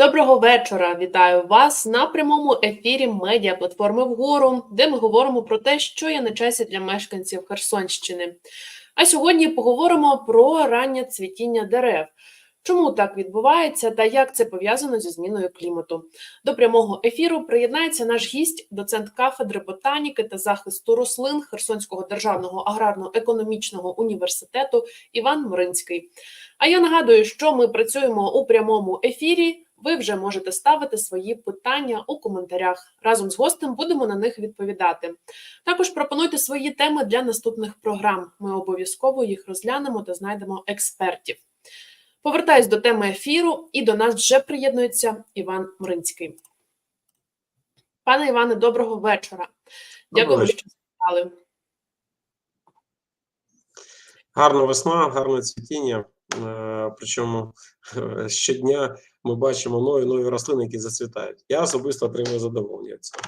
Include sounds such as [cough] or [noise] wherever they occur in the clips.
Доброго вечора. Вітаю вас на прямому ефірі медіа платформи вгору, де ми говоримо про те, що є на часі для мешканців Херсонщини. А сьогодні поговоримо про раннє цвітіння дерев. Чому так відбувається та як це пов'язано зі зміною клімату? До прямого ефіру приєднається наш гість, доцент кафедри ботаніки та захисту рослин Херсонського державного аграрно-економічного університету Іван Моринський. А я нагадую, що ми працюємо у прямому ефірі. Ви вже можете ставити свої питання у коментарях. Разом з гостем будемо на них відповідати. Також пропонуйте свої теми для наступних програм. Ми обов'язково їх розглянемо та знайдемо експертів. Повертаюсь до теми ефіру, і до нас вже приєднується Іван Мринський. Пане Іване, доброго вечора. Дякую, Доброго що стали. Гарна весна, гарне цвітіння. Е, Причому е, щодня ми бачимо нові нові рослини, які зацвітають. Я особисто отримую задоволення від цього.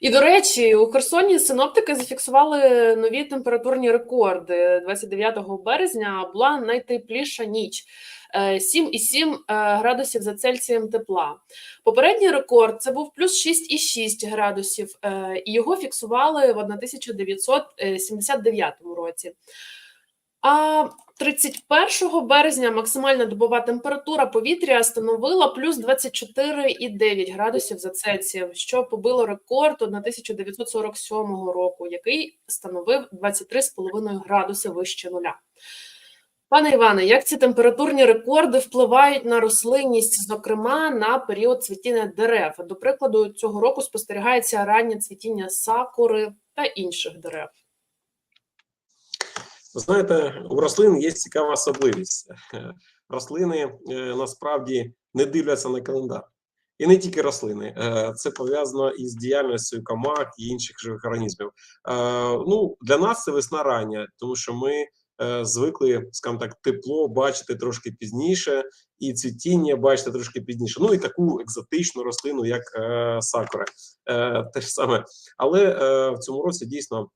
І до речі, у Херсоні синоптики зафіксували нові температурні рекорди. 29 березня була найтепліша ніч. е, 7,7 е, градусів за Цельсієм тепла. Попередній рекорд це був плюс 6,6 градусів, е, і його фіксували в 1979 році. А 31 березня максимальна добова температура повітря становила плюс 24,9 градусів за Цельсієм, що побило рекорд 1947 року, який становив 23,5 градуси вище нуля. Пане Іване, як ці температурні рекорди впливають на рослинність, зокрема на період цвітіння дерев? До прикладу, цього року спостерігається раннє цвітіння сакури та інших дерев. Знаєте, у рослин є цікава особливість. [laughs] Рослини е, насправді не дивляться на календар. І не тільки рослини, Е, це пов'язано із діяльністю комах і інших живих організмів. Е, Ну, для нас це весна рання, тому що ми звикли, скажімо так, тепло бачити трошки пізніше, і цвітіння бачити трошки пізніше. Ну і таку екзотичну рослину, як сакура. Те ж саме. Але в цьому році дійсно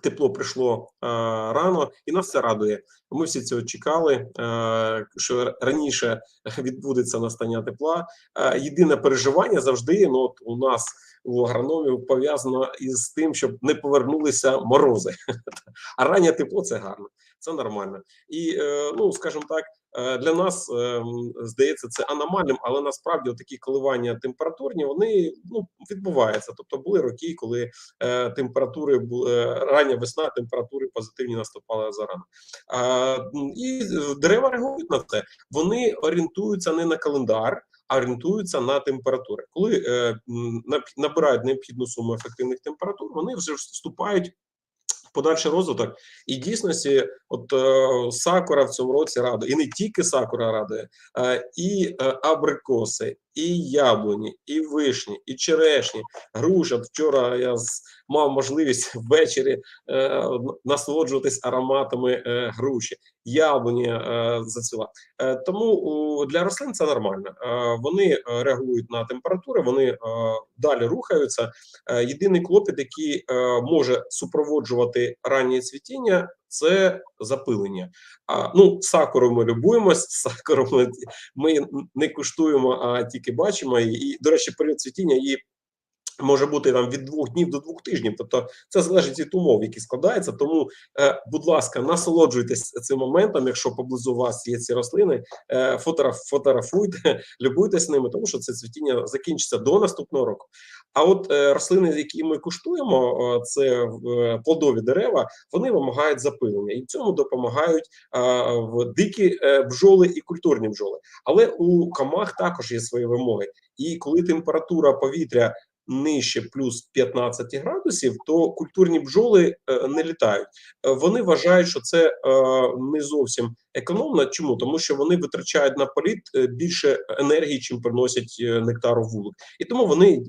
тепло прийшло е, рано, і нас це радує. Ми всі цього чекали, е, що раніше відбудеться настання тепла. Е, єдине переживання завжди ну, от у нас у агрономів пов'язано із тим, щоб не повернулися морози. [laughs] А раннє тепло це гарно, це нормально. І е, ну, скажімо так. Е, Для нас е, здається це аномальним, але насправді такі коливання температурні вони ну відбуваються. Тобто були роки, коли е, температури бу- е, рання весна, температури позитивні наступали зарано. І дерева реагують на це. Вони орієнтуються не на календар, орієнтуються на температури. Коли е, набирають необхідну суму ефективних температур, вони вже вступають. Подальший розвиток. І дійсності, от е, сакура в цьому році радує, і не тільки сакура радує, е, і е, абрикоси, і яблуні, і вишні, і черешні, груша. Вчора я мав можливість [laughs] ввечері е, насолоджуватись ароматами е, груші, яблуні е, зацвіла. Е, тому для рослин це нормально. Е, вони е, реагують на температури, вони е, далі рухаються. Е, єдиний клопіт, який е, може супроводжувати раннє цвітіння, це запилення. А, ну, сакуру ми любуємось, сакуру ми, ми не куштуємо, а тільки бачимо. І, і до речі, період цвітіння її може бути там від двох днів до двох тижнів. Тобто це залежить від умов, які складаються. Тому, е, будь ласка, насолоджуйтесь цим моментом, якщо поблизу вас є ці рослини, е, фотограф, фотографуйте, [laughs] любуйтесь ними, тому що це цвітіння закінчиться до наступного року. А от е, рослини, які ми куштуємо, е, це е, плодові дерева, вони вимагають запилення, і в цьому допомагають е, в дикі е, бджоли і культурні бджоли. Але у камах також є свої вимоги. І коли температура повітря нижче плюс 15 градусів, то культурні бджоли е, не літають. Е, вони вважають, що це е, не зовсім економно. Чому? Тому що вони витрачають на політ е, більше енергії, чим приносять е, нектару вулик. І тому вони е,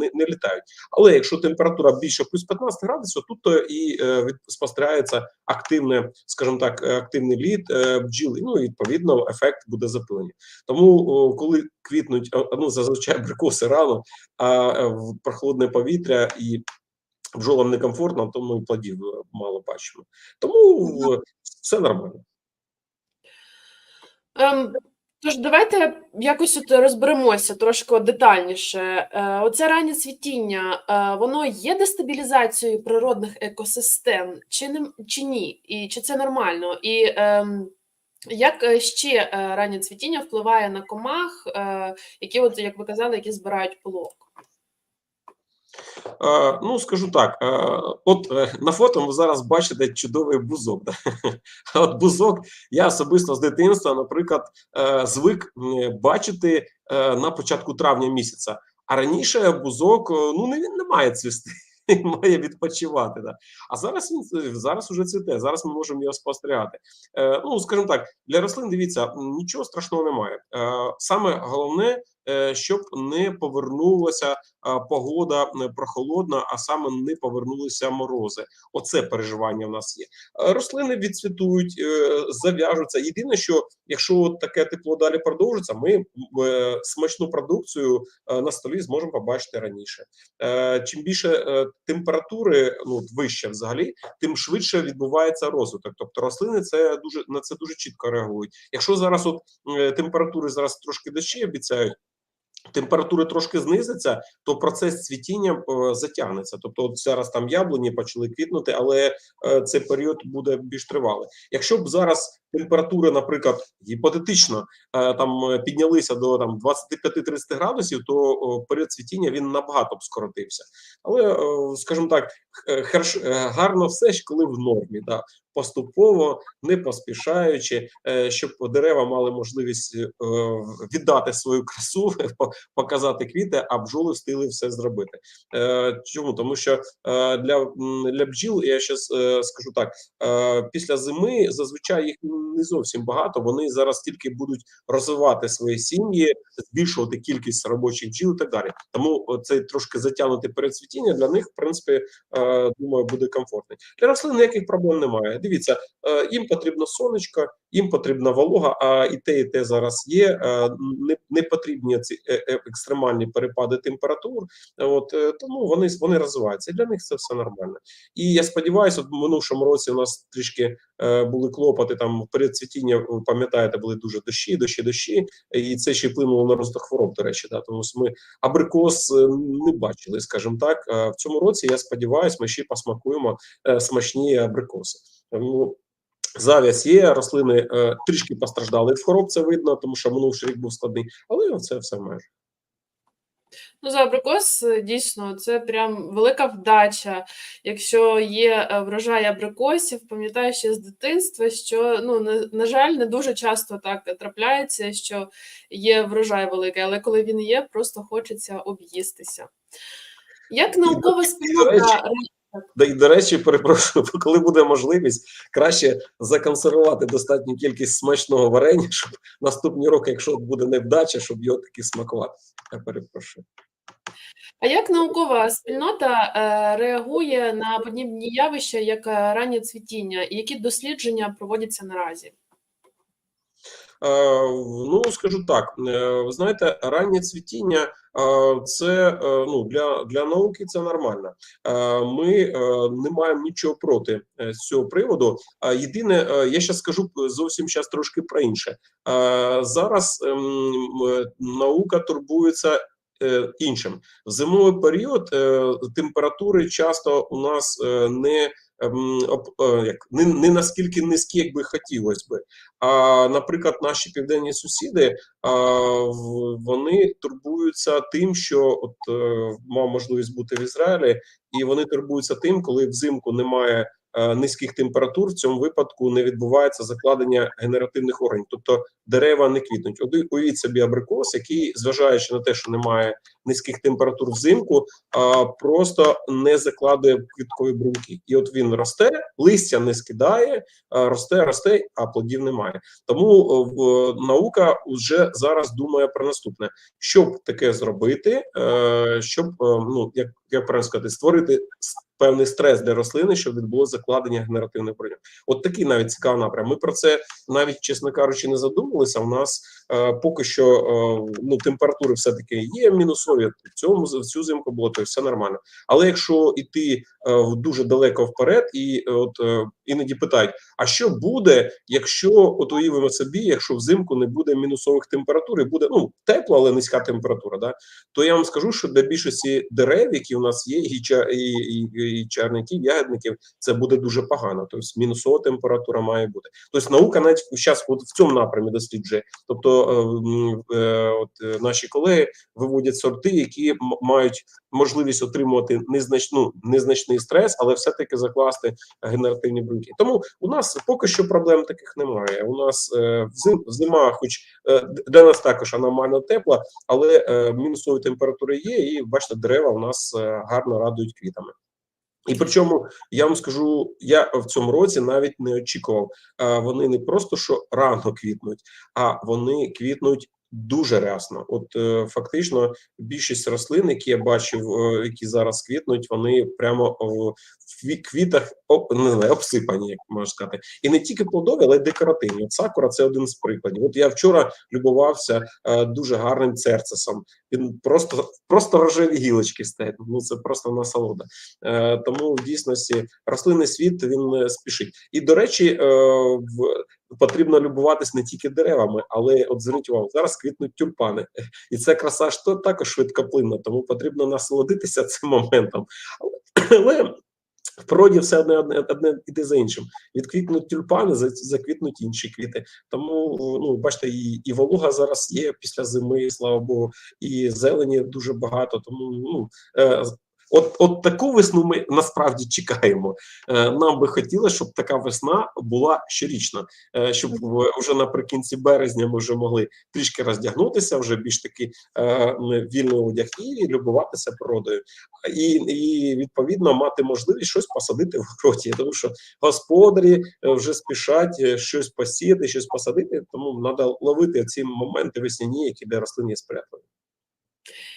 не, не літають. Але якщо температура більше плюс 15 градусів, тут то і е, спостерігається активне, скажімо так, активний лід е, бджіли. Ну і відповідно ефект буде запилення. Тому о, коли квітнуть ну зазвичай абрикоси рано, а в прохолодне повітря і бджолам некомфортно, то ми плодів мало бачимо. Тому е, все нормально. Ем, Тож давайте якось от розберемося трошки детальніше. Е, Оце раннє цвітіння, е, воно є дестабілізацією природних екосистем, чи не чи ні? І чи це нормально? І ем, як е, ще е, раннє цвітіння впливає на комах, які, от як ви казали, які збирають пилок? Ну, скажу так: от е, на фото ви зараз бачите чудовий бузок. Да? [laughs] От бузок я особисто з дитинства, наприклад, е, звик бачити е, на початку травня місяця. А раніше бузок ну не, не має цвісти. [laughs] Він має відпочивати, да. а зараз він зараз уже цвіте. Зараз ми можемо його спостерігати. Ну скажімо так, для рослин дивіться, нічого страшного немає. Саме головне, щоб не повернулася погода е, прохолодна, а саме не повернулися морози. Оце переживання в нас є. Е, Рослини відцвітують, е, зав'яжуться. Єдине, що якщо таке тепло далі продовжиться, ми е, смачну продукцію е, на столі зможемо побачити раніше. Е, Чим більше е, температури, ну вище взагалі, тим швидше відбувається розвиток. Тобто рослини це дуже на це дуже чітко реагують. Якщо зараз от е, температури зараз трошки дощі обіцяють. Температури трошки знизиться, то процес цвітіння е, затягнеться. Тобто, зараз там яблуні почали квітнути, але е, цей період буде більш тривалий. Якщо б зараз температури, наприклад, гіпотетично е, там е, піднялися до там 25-30 градусів, то період цвітіння він набагато б скоротився. Але, е, скажімо так, херш, гарно все ж коли в нормі, да. поступово, не поспішаючи, щоб дерева мали можливість віддати свою красу, [laughs] показати квіти, а бджоли встигли все зробити. Чому? Тому що для, для бджіл, я ще скажу так: після зими зазвичай їх не зовсім багато. Вони зараз тільки будуть розвивати свої сім'ї, збільшувати кількість робочих бджіл і так далі. Тому цей трошки затягнути перецвітіння для них, в принципі, е, думаю, буде комфортний. Для рослин ніяких проблем немає. Дивіться, е, їм потрібно сонечко, їм потрібна волога, а і те, і те зараз є. Е, Не, не потрібні ці е, е, екстремальні перепади температур. От тому вони вони розвиваються. Для них це все нормально. І я сподіваюся, от в минулому році у нас трішки були клопоти там перед цвітіння. Пам'ятаєте, були дуже дощі, дощі, дощі, і це ще вплинуло на розвиток хвороб. До речі, да тому ми абрикос не бачили, скажімо так. В цьому році я сподіваюся, ми ще посмакуємо смачні абрикоси. Тому зав'яз є, рослини е, трішки постраждали від хвороб, це видно, тому що минувший рік був складний, але це все майже. Ну, за абрикос е, дійсно це прям велика вдача. Якщо є е, врожай абрикосів, пам'ятаю ще з дитинства, що ну на, на жаль, не дуже часто так трапляється, що є врожай великий, але коли він є, просто хочеться об'їстися. Як наукова спільнота Да до речі, перепрошую, [laughs] коли буде можливість, краще законсервувати достатню кількість смачного варення, щоб наступні роки, якщо буде невдача, щоб його таки смакувати. Я перепрошую. А як наукова спільнота е, реагує на подібні явища, як е, раннє цвітіння, і які дослідження проводяться наразі? Е, Ну, скажу так, е, ви знаєте, раннє цвітіння е, це ну для, для науки це нормально. Ми не маємо нічого проти з цього приводу. Єдине, я ще скажу зовсім зараз трошки про інше. Зараз ем, наука турбується. Іншим в зимовий період температури часто у нас не як не, не наскільки низькі, як би хотілося би. А, наприклад, наші південні сусіди вони турбуються тим, що от е, мав можливість бути в Ізраїлі, і вони турбуються тим, коли взимку немає е, низьких температур. В цьому випадку не відбувається закладення генеративних органів, тобто дерева не квітнуть. Уявіть собі абрикос, який, зважаючи на те, що немає низьких температур взимку, а, просто не закладує квіткові бруньки. І от він росте, листя не скидає, а, росте, росте, а плодів немає. Тому е, в- наука вже зараз думає про наступне: щоб таке зробити, е, щоб е, ну як, як правильно сказати, створити певний стрес для рослини, щоб відбулося закладення генеративних броньок. От такий навіть цікавий напрям. Ми про це навіть, чесно кажучи, не задумувалися. У нас е, поки що е, ну температури все таки є мінусові. В цьому в цю зимку було то все нормально. Але якщо йти е, дуже далеко вперед, і е, от е, іноді питають: А що буде, якщо от уявимо собі, якщо взимку не буде мінусових температур, і буде ну тепло, але низька температура, да то я вам скажу, що для більшості дерев, які у нас є, і, і, і, і чарників, ягідників, це буде дуже погано. Тобто мінусова температура має бути. Тобто наука навіть зараз от в цьому напрямі досліджує. Тобто, е, е, от е, наші колеги виводять сорти, які мають можливість отримувати незначну незначний стрес, але все-таки закласти генеративні бруньки. Тому у нас поки що проблем таких немає. У нас е, взим, зима, хоч е, для нас також аномально тепла, але е, мінусові температури є, і бачите, дерева у нас е, гарно радують квітами. І причому я вам скажу, я в цьому році навіть не очікував. Вони не просто що рано квітнуть, а вони квітнуть дуже рясно. От е, фактично більшість рослин, які я бачив, е, які зараз квітнуть, вони прямо в кві- квітах об, не обсипані, як можна сказати. І не тільки плодові, але й декоративні. От сакура це один з прикладів. От я вчора любувався е, дуже гарним церцесом. Він просто просто рожеві гілочки стоять. Ну це просто насолода. Е, тому в дійсності рослинний світ він е, спішить. І до речі, е, в потрібно любуватись не тільки деревами, але от зверніть увагу, зараз квітнуть тюльпани, [laughs] і це краса ж то також швидкоплинна, тому потрібно насолодитися [laughs] цим моментом. Але, але в природі все одне одне, одне іде за іншим. Відквітнуть тюльпани, заквітнуть інші квіти. Тому ну бачите, і, і волога зараз є після зими, слава Богу, і зелені дуже багато. Тому ну е, От, от таку весну ми насправді чекаємо. Е, нам би хотілося, щоб така весна була щорічна, е, щоб вже наприкінці березня ми вже могли трішки роздягнутися, вже більш таки е, вільний одяг і любуватися природою, і, і відповідно мати можливість щось посадити в городі. Тому що господарі вже спішать щось посіяти, щось посадити. Тому треба ловити ці моменти весняні, які для рослин є сприятливі.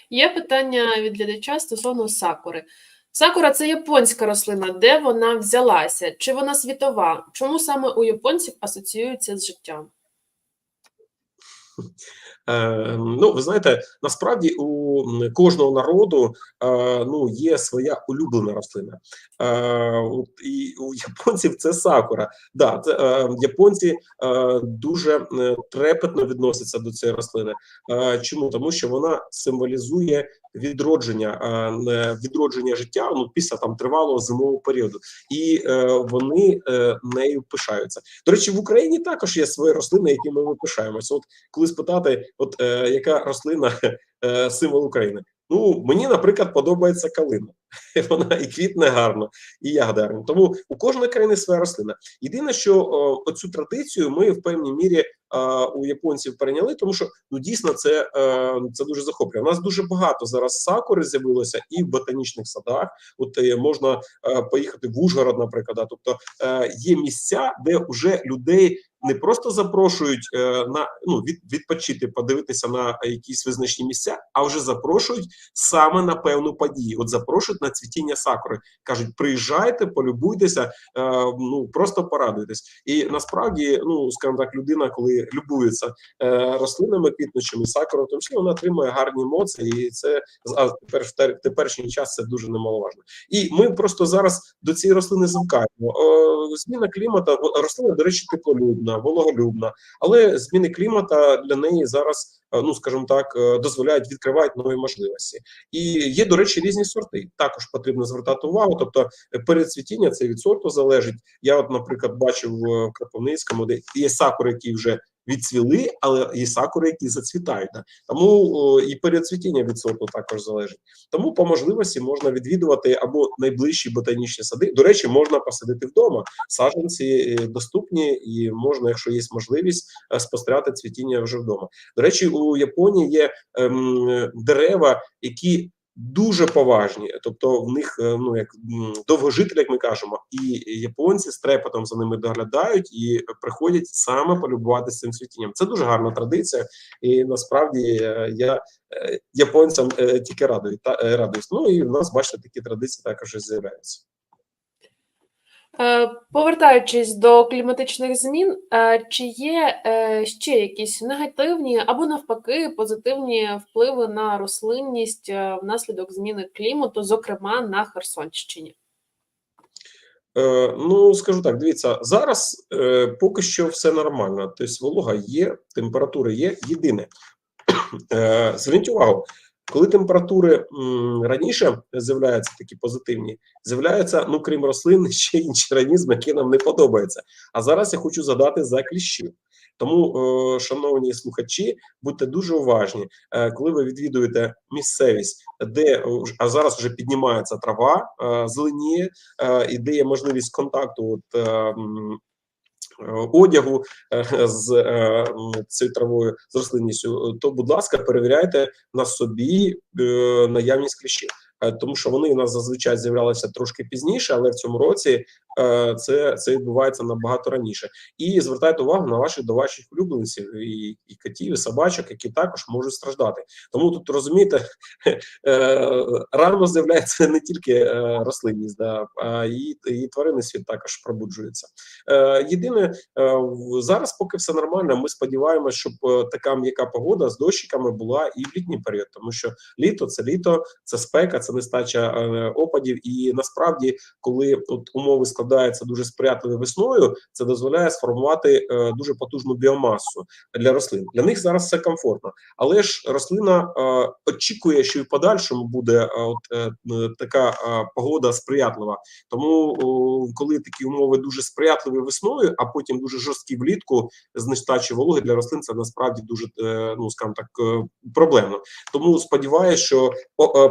Є питання від глядача стосовно сакури. Сакура це японська рослина. Де вона взялася? Чи вона світова? Чому саме у японців асоціюється з життям? [laughs] Е, ну, ви знаєте, насправді у кожного народу е, ну, є своя улюблена рослина. Е, і у японців це сакура. Да, це, японці дуже трепетно відносяться до цієї рослини. Чому? Тому що вона символізує відродження, відродження життя ну, після там тривалого зимового періоду. І е, вони е, нею пишаються. До речі, в Україні також є свої рослини, якими ми пишаємося. От коли спитати, от е, яка рослина символ України? Ну мені, наприклад, подобається калина. [laughs] Вона і квітне гарно, і ягода. Тому у кожної країни своя рослина. Єдине, що о, оцю традицію ми в певній мірі у японців перейняли, тому що ну дійсно це, е, це дуже захоплює. У нас дуже багато зараз сакури з'явилося і в ботанічних садах. От е, можна е, поїхати в Ужгород, наприклад. Тобто е, є місця, де вже людей не просто запрошують е, на ну від, відпочити, подивитися на якісь визначні місця, а вже запрошують саме на певну подію. От запрошують на цвітіння сакури. кажуть, приїжджайте, полюбуйтеся, е, ну просто порадуйтесь. І насправді, ну скажімо так, людина, коли любується е, рослинами квітнучими, сакурою, в тому числі вона отримує гарні емоції, і це а тепер в теперішній час це дуже немаловажно. І ми просто зараз до цієї рослини звикаємо. Зміна клімату, рослина, до речі, теплолюбна, вологолюбна, але зміни клімата для неї зараз, е, ну скажімо так, е, дозволяють відкривати нові можливості. І є, до речі, різні сорти. Також потрібно звертати увагу. Тобто, е, перецвітіння це від сорту залежить. Я, от, наприклад, бачив в Кропивницькому, де є сакури, які вже відцвіли, але є сакури, які зацвітають. Да? Тому о, і перецвітіння від сорту також залежить. Тому по можливості можна відвідувати або найближчі ботанічні сади. До речі, можна посадити вдома. Саджанці е, доступні, і можна, якщо є можливість, е, спостерігати цвітіння вже вдома. До речі, у Японії є ем, дерева, які дуже поважні, тобто в них е, ну як довгожителі, як ми кажемо, і японці з трепетом за ними доглядають і приходять саме полюбуватися цим цвітінням. Це дуже гарна традиція, і насправді е, я е, японцям тільки радую та радуюсь. Ну і в нас бачите, такі традиції також з'являються. Е, Повертаючись до кліматичних змін, е, чи є е, ще якісь негативні або навпаки позитивні впливи на рослинність внаслідок зміни клімату, зокрема на Херсонщині? Ну, скажу так, дивіться, зараз поки що все нормально. Тобто волога є, температура є. Єдине, [clears throat] зверніть увагу, коли температури раніше з'являються такі позитивні, з'являються, ну крім рослин, [laughs] ще інші організми, які нам не подобаються. А зараз я хочу задати за кліщів. Тому, шановні слухачі, будьте дуже уважні, е, коли ви відвідуєте місцевість, де а зараз вже піднімається трава, е, зеленіє, е, і де є можливість контакту от, одягу е, з цитровою м, з рослинністю, то, будь ласка, перевіряйте на собі е, наявність кліщів. Е, Тому що вони у нас зазвичай з'являлися трошки пізніше, але в цьому році е, це, це відбувається набагато раніше. І звертайте увагу на ваших до ваших улюбленців і, і котів, і собачок, які також можуть страждати. Тому тут розумієте, [laughs] е, рано з'являється не тільки рослинність, да, а і, і тваринний світ також пробуджується. Єдине, зараз поки все нормально. Ми сподіваємося, щоб така м'яка погода з дощиками була і в літній період, тому що літо це літо, це спека, це нестача е, опадів. І насправді, коли от умови складаються дуже сприятливі весною, це дозволяє сформувати е, дуже потужну біомасу для рослин. Для них зараз все комфортно, але ж рослина е, очікує, що і в подальшому буде от така погода сприятлива. Тому, коли такі умови дуже сприятливі весною, а потім дуже жорсткі влітку з нестачі вологи для рослин, це насправді дуже ну скажімо так проблемно. Тому сподіваюся, що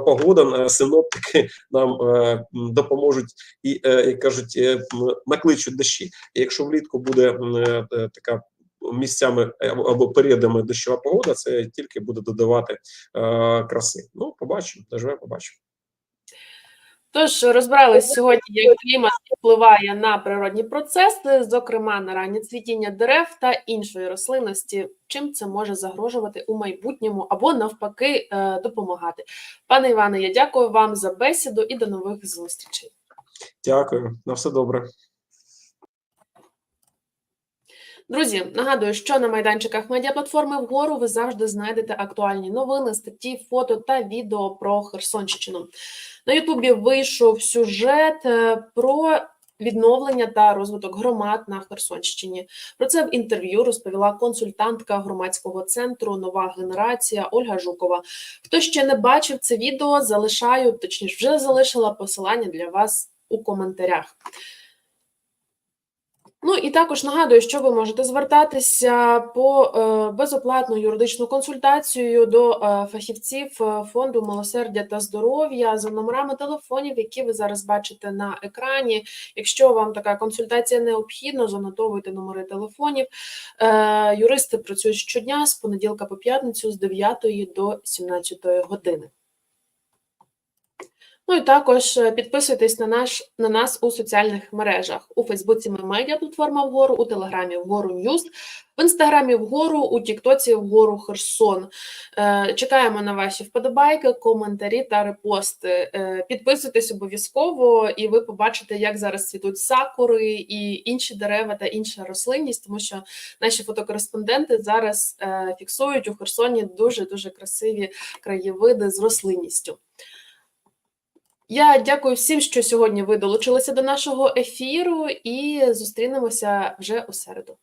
погода синоптики нам е, допоможуть і е, як кажуть, е, накличуть дощі. І якщо влітку буде така місцями або- періодами дощова погода, це тільки буде додавати е, краси. Ну, побачимо, доживе, побачимо. Тож розбирались сьогодні, як клімат впливає на природні процеси, зокрема на раннє цвітіння дерев та іншої рослинності. Чим це може загрожувати у майбутньому або навпаки е, допомагати. Пане Іване, я дякую вам за бесіду і до нових зустрічей. Дякую, на все добре. Друзі, нагадую, що на майданчиках медіаплатформи вгору ви завжди знайдете актуальні новини, статті, фото та відео про Херсонщину. На Ютубі вийшов сюжет е, про відновлення та розвиток громад на Херсонщині. Про це в інтерв'ю розповіла консультантка громадського центру Нова генерація Ольга Жукова. Хто ще не бачив це відео, залишаю, точніше, вже залишила посилання для вас у коментарях. Ну і також нагадую, що ви можете звертатися по е, безоплатну юридичну консультацію до е, фахівців е, фонду милосердя та здоров'я за номерами телефонів, які ви зараз бачите на екрані. Якщо вам така консультація необхідна, занотовуйте номери телефонів. Юристи працюють щодня з понеділка по п'ятницю з 9 до 17 години. Ну і також е, підписуйтесь на наш на нас у соціальних мережах. У Фейсбуці ми медіаплатформа вгору, у Телеграмі вгору Ньюз, в інстаграмі вгору, у Тіктоці вгору Херсон. Е, чекаємо на ваші вподобайки, коментарі та репости. Е, підписуйтесь обов'язково, і ви побачите, як зараз цвітуть сакури і інші дерева та інша рослинність, тому що наші фотокореспонденти зараз фіксують у Херсоні дуже дуже красиві краєвиди з рослинністю. Я дякую всім, що сьогодні ви долучилися до нашого ефіру, і зустрінемося вже у середу.